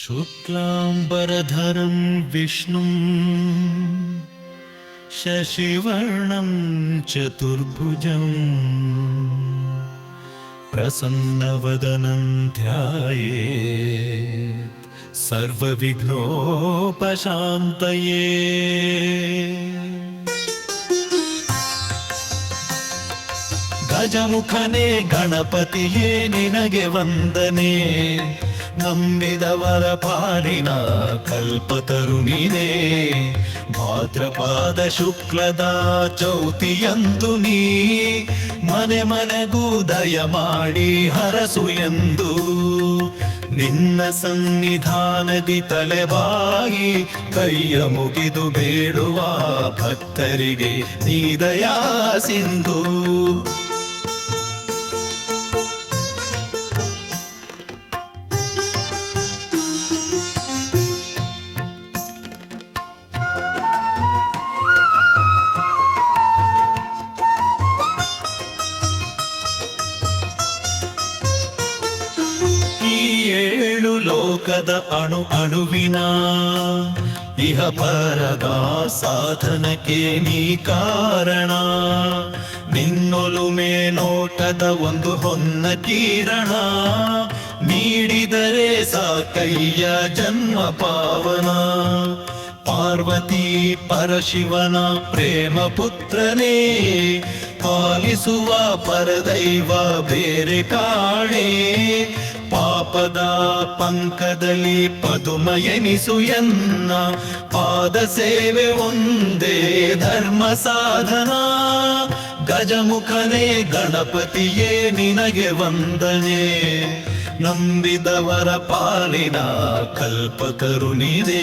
शुक्लाम्बरधरं विष्णुं शशिवर्णं चतुर्भुजम् प्रसन्नवदनं ध्याये सर्वविघ्नोपशान्तये। गजमुखने गणपतिये निनगे वन्दने ನಂಬಿದವರ ಪಾಲಿನ ಕಲ್ಪತರುಣಿನೇ ಭಾದ್ರಪಾದ ಶುಕ್ಲದ ಚೌತಿಯಂದು ನೀ. ಮನೆ ಮನೆಗೂ ದಯ ಮಾಡಿ ಹರಸು ಎಂದು. ನಿನ್ನ ಸನ್ನಿಧಾನದಿ ತಲೆಬಾಗಿ ಕೈಯ ಮುಗಿದು ಬೇಡುವ ಭಕ್ತರಿಗೆ ನೀ ದಯಾ ಸಿಂಧು. ಲೋಕದ ಅಣು ಅಣುವಿನ ಇಹ ಪರದ ಸಾಧನಕ್ಕೆ ನೀ ಕಾರಣ. ನಿನ್ನೊಲುಮೆ ನೋಟದ ಒಂದು ಹೊನ್ನ ಕಿರಣ ನೀಡಿದರೆ ಸಾಕಯ್ಯ ಜನ್ಮ ಪಾವನ. ಪಾರ್ವತಿ ಪರಶಿವನ ಪ್ರೇಮ ಪುತ್ರನೇ, ಪಾಲಿಸುವ ಪರದೈವ ಬೇರೆ ಕಾಣೆ. ಪಾಪದ ಪಂಕದಲ್ಲಿ ಪದುಮಯನಿಸು ಎನ್ನ ಪಾದ ಸೇವೆ ಒಂದೇ ಧರ್ಮ ಸಾಧನ. ಗಜಮುಖನೇ ಗಣಪತಿಯೇ ನಿನಗೆ ವಂದನೆ. ನಂಬಿದವರ ಪಾಲಿನ ಕಲ್ಪಕರುಣಿದೆ